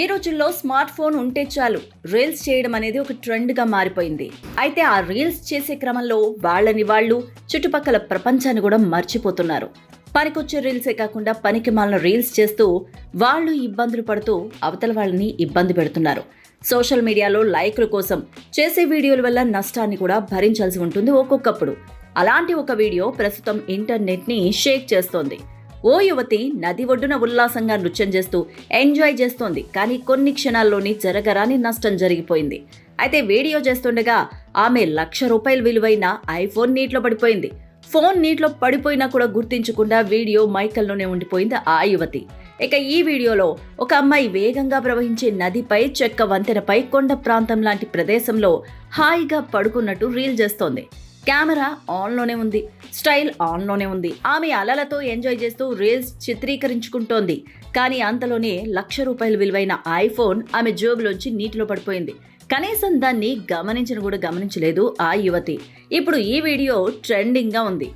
ఈ రోజుల్లో smart phone ఉంటే చాలు రీల్స్ చేయడం అనేది ఒక ట్రెండ్గా మారిపోయింది. అయితే ఆ రీల్స్ చేసే క్రమంలో వాళ్ళని వాళ్ళు చుట్టుపక్కల ప్రపంచాన్ని కూడా మర్చిపోతున్నారు. పనికొచ్చే రీల్సే కాకుండా పనికి మాలిన రీల్స్ చేస్తూ వాళ్ళు ఇబ్బందులు పడుతూ అవతల వాళ్ళని ఇబ్బంది పెడుతున్నారు. సోషల్ మీడియాలో లైక్ల కోసం చేసే వీడియోల వల్ల నష్టాన్ని కూడా భరించాల్సి ఉంటుంది ఒక్కొక్కప్పుడు. అలాంటి ఒక వీడియో ప్రస్తుతం ఇంటర్నెట్ని షేక్ చేస్తోంది. ఓ యువతి నది ఒడ్డున ఉల్లాసంగా నృత్యం చేస్తూ ఎంజాయ్ చేస్తోంది. కానీ కొన్ని క్షణాల్లోని జరగరాని నష్టం జరిగిపోయింది. అయితే వీడియో చేస్తుండగా ఆమె లక్ష రూపాయల విలువైన ఐఫోన్ నీటిలో పడిపోయింది. ఫోన్ నీటిలో పడిపోయినా కూడా గుర్తించకుండా వీడియో మైకల్లోనే ఉండిపోయింది ఆ యువతి. ఇక ఈ వీడియోలో ఒక అమ్మాయి వేగంగా ప్రవహించే నదిపై చెక్క వంతెనపై కొండ ప్రాంతం లాంటి ప్రదేశంలో హాయిగా పడుకున్నట్టు రీల్ చేస్తోంది. కెమెరా ఆన్లోనే ఉంది స్టైల్ ఆన్లోనే ఉంది. ఆమె అలలతో ఎంజాయ్ చేస్తూ రీల్స్ చిత్రీకరించుకుంటోంది. కానీ అంతలోనే లక్ష రూపాయలు విలువైన ఐఫోన్ ఆమె జోబులోంచి నీటిలో పడిపోయింది. కనీసం దాన్ని గమనించను కూడా గమనించలేదు ఆ యువతి. ఇప్పుడు ఈ వీడియో ట్రెండింగ్గా ఉంది.